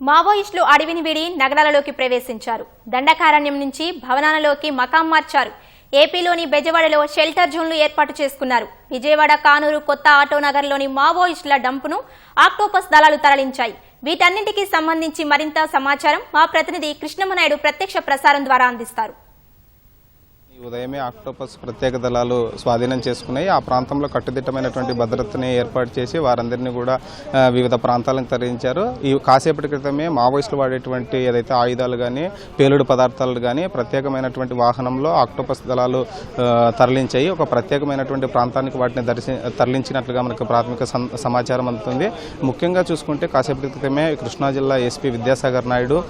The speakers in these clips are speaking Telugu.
మావోయిస్టులు అడవిని వీడి నగరాలలోకి ప్రవేశించారు. దండకారణ్యం నుంచి భవనాలలోకి మకాం మార్చారు. ఏపీలోని బెజవాడలో షెల్టర్ జోన్లు ఏర్పాటు చేసుకున్నారు. విజయవాడ కానూరు కొత్త ఆటో నగర్లోని మావోయిస్టుల డంపును ఆక్టోపస్ దళాలు తరలించాయి. వీటన్నింటికి సంబంధించి మరింత సమాచారం మా ప్రతినిధి కృష్ణమనాయుడు ప్రత్యక్ష ప్రసారం ద్వారా అందిస్తారు. ఉదయమే ఆక్టోపస్ ప్రత్యేక దళాలు స్వాధీనం చేసుకున్నాయి ఆ ప్రాంతంలో కట్టుదిట్టమైనటువంటి భద్రతని ఏర్పాటు చేసి వారందరినీ కూడా వివిధ ప్రాంతాలకు తరలించారు. ఈ కాసేపటి క్రితమే మావోయిస్టులు వాడేటువంటి ఏదైతే ఆయుధాలు కానీ పేలుడు పదార్థాలు కానీ ప్రత్యేకమైనటువంటి వాహనంలో ఆక్టోపస్ దళాలు తరలించాయి. ఒక ప్రత్యేకమైనటువంటి ప్రాంతానికి వాటిని దర్శి తరలించినట్లుగా మనకు ప్రాథమిక సమాచారం అందుతుంది. ముఖ్యంగా చూసుకుంటే కాసేపటి క్రితమే కృష్ణా జిల్లా ఎస్పీ విద్యాసాగర్ నాయుడు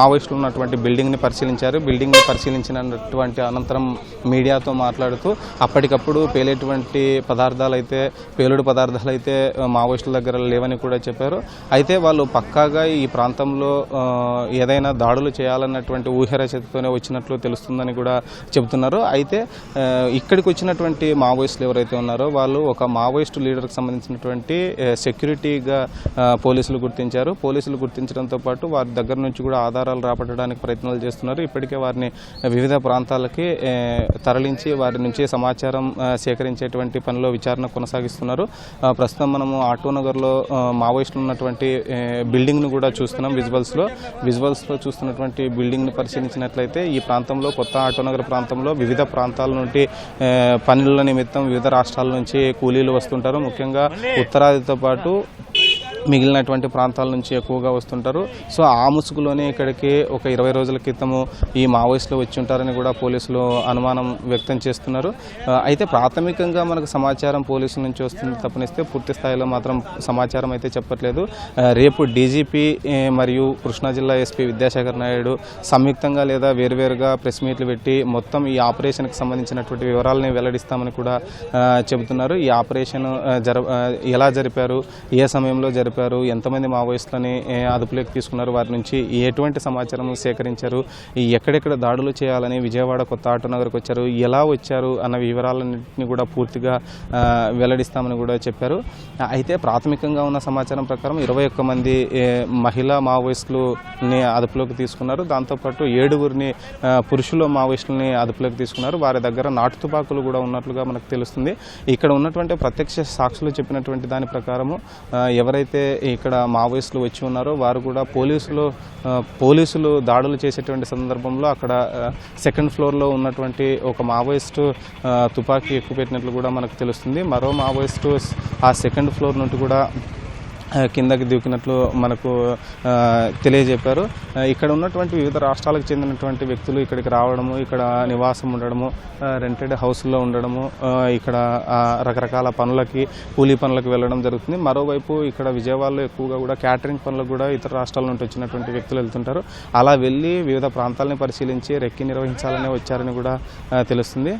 మావోయిస్టులు ఉన్నటువంటి బిల్డింగ్ని పరిశీలించారు. బిల్డింగ్ని పరిశీలించినటువంటి అనంతరం మీడియాతో మాట్లాడుతూ అప్పటికప్పుడు పేలేటువంటి పదార్థాలు అయితే పేలుడు పదార్థాలు అయితే మావోయిస్టుల దగ్గర లేవని కూడా చెప్పారు. అయితే వాళ్ళు పక్కాగా ఈ ప్రాంతంలో ఏదైనా దాడులు చేయాలన్నటువంటి ఊహరచతతోనే వచ్చినట్లు తెలుస్తుందని కూడా చెబుతున్నారు. అయితే ఇక్కడికి వచ్చినటువంటి మావోయిస్టులు ఎవరైతే ఉన్నారో వాళ్ళు ఒక మావోయిస్టు లీడర్కి సంబంధించినటువంటి సెక్యూరిటీగా పోలీసులు గుర్తించారు. పోలీసులు గుర్తించడంతో పాటు వారి దగ్గర నుంచి కూడా ఆధారాలు రాబట్టడానికి ప్రయత్నాలు చేస్తున్నారు. ఇప్పటికే వారిని వివిధ ప్రాంతాలకి ఆ, తరలించి వారి నుంచి సమాచారం సేకరించేటువంటి పనిలో విచారణ కొనసాగిస్తున్నారు. ప్రస్తుతం మనము ఆటోనగర్లో నగర్లో మావోయిస్టులు ఉన్నటువంటి బిల్డింగ్ను కూడా చూస్తున్నాం విజువల్స్లో. విజువల్స్లో చూస్తున్నటువంటి బిల్డింగ్ను పరిశీలించినట్లయితే ఈ ప్రాంతంలో కొత్త ఆటోనగర్ ప్రాంతంలో వివిధ ప్రాంతాల నుండి పనుల నిమిత్తం వివిధ రాష్ట్రాల నుంచి కూలీలు వస్తుంటారు. ముఖ్యంగా ఉత్తరాదితో పాటు మిగిలినటువంటి ప్రాంతాల నుంచి ఎక్కువగా వస్తుంటారు. సో ఆ ముసుగులోనే ఇక్కడికి ఒక ఇరవై రోజుల క్రితము ఈ మావోయిస్టులు వచ్చి ఉంటారని కూడా పోలీసులు అనుమానం వ్యక్తం చేస్తున్నారు. అయితే ప్రాథమికంగా మనకు సమాచారం పోలీసుల నుంచి వస్తుంది తప్పనిస్తే పూర్తి స్థాయిలో మాత్రం సమాచారం అయితే చెప్పట్లేదు. రేపు డీజీపీ మరియు కృష్ణా జిల్లా ఎస్పీ విద్యాసాగర్ నాయుడు సంయుక్తంగా లేదా వేరువేరుగా ప్రెస్ మీట్లు పెట్టి మొత్తం ఈ ఆపరేషన్కి సంబంధించినటువంటి వివరాలని వెల్లడిస్తామని కూడా చెబుతున్నారు. ఈ ఆపరేషన్ జర ఎలా జరిపారు ఏ సమయంలో జరిపారు ఎంతమంది మావోయిస్టులని అదుపులోకి తీసుకున్నారు వారి నుంచి ఎటువంటి సమాచారం సేకరించారు ఎక్కడెక్కడ దాడులు చేయాలని విజయవాడ కొత్త ఆటో నగర్కి వచ్చారు ఎలా వచ్చారు అన్న వివరాలన్నింటినీ కూడా పూర్తిగా వెల్లడిస్తామని కూడా చెప్పారు. అయితే ప్రాథమికంగా ఉన్న సమాచారం ప్రకారం ఇరవై ఒక్క మంది మహిళా మావోయిస్టులని అదుపులోకి తీసుకున్నారు. దాంతోపాటు ఏడుగురిని పురుషులు పురుషుల మావోయిస్టులని అదుపులోకి తీసుకున్నారు. వారి దగ్గర నాటు తుపాకులు కూడా ఉన్నట్లుగా మనకు తెలుస్తుంది. ఇక్కడ ఉన్నటువంటి ప్రత్యక్ష సాక్షులు చెప్పినటువంటి దాని ప్రకారము ఎవరైతే ఇక్కడ మావోయిస్టులు వచ్చి ఉన్నారో వారు కూడా పోలీసులు పోలీసులు దాడులు చేసేటువంటి సందర్భంలో అక్కడ సెకండ్ ఫ్లోర్లో ఉన్నటువంటి ఒక మావోయిస్టు తుపాకీ ఎక్కువ పెట్టినట్లు కూడా మనకు తెలుస్తుంది. మరో మావోయిస్టు ఆ సెకండ్ ఫ్లోర్ నుండి కూడా కిందకి దూకినట్లు మనకు తెలియజెప్పారు. ఇక్కడ ఉన్నటువంటి వివిధ రాష్ట్రాలకు చెందినటువంటి వ్యక్తులు ఇక్కడికి రావడము ఇక్కడ నివాసం ఉండడము రెంటెడ్ హౌస్లో ఉండడము ఇక్కడ రకరకాల పనులకి కూలీ పనులకు వెళ్ళడం జరుగుతుంది. మరోవైపు ఇక్కడ విజయవాడలో ఎక్కువగా కూడా క్యాటరింగ్ పనులకు కూడా ఇతర రాష్ట్రాల నుండి వచ్చినటువంటి వ్యక్తులు వెళ్తుంటారు. అలా వెళ్ళి వివిధ ప్రాంతాలని పరిశీలించి రెక్కి నిర్వహించాలని వచ్చారని కూడా తెలుస్తుంది.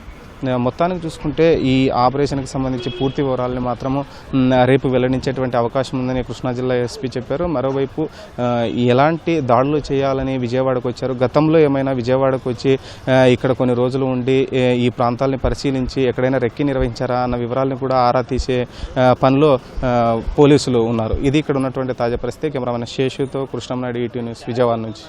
మొత్తానికి చూసుకుంటే ఈ ఆపరేషన్కి సంబంధించి పూర్తి వివరాలను మాత్రము రేపు వెల్లడించేటువంటి అవకాశం ఉందని కృష్ణా జిల్లా ఎస్పీ చెప్పారు. మరోవైపు ఎలాంటి దాడులు చేయాలని విజయవాడకు వచ్చారు? గతంలో ఏమైనా విజయవాడకు వచ్చి ఇక్కడ కొన్ని రోజులు ఉండి ఈ ప్రాంతాలని పరిశీలించి ఎక్కడైనా రెక్కి నిర్వహించారా అన్న వివరాలను కూడా ఆరా తీసే పనిలో పోలీసులు ఉన్నారు. ఇది ఇక్కడ ఉన్నటువంటి తాజా పరిస్థితి. కెమెరామెన్ శేషుతో కృష్ణంనాయుడు ఈటీ న్యూస్ విజయవాడ నుంచి.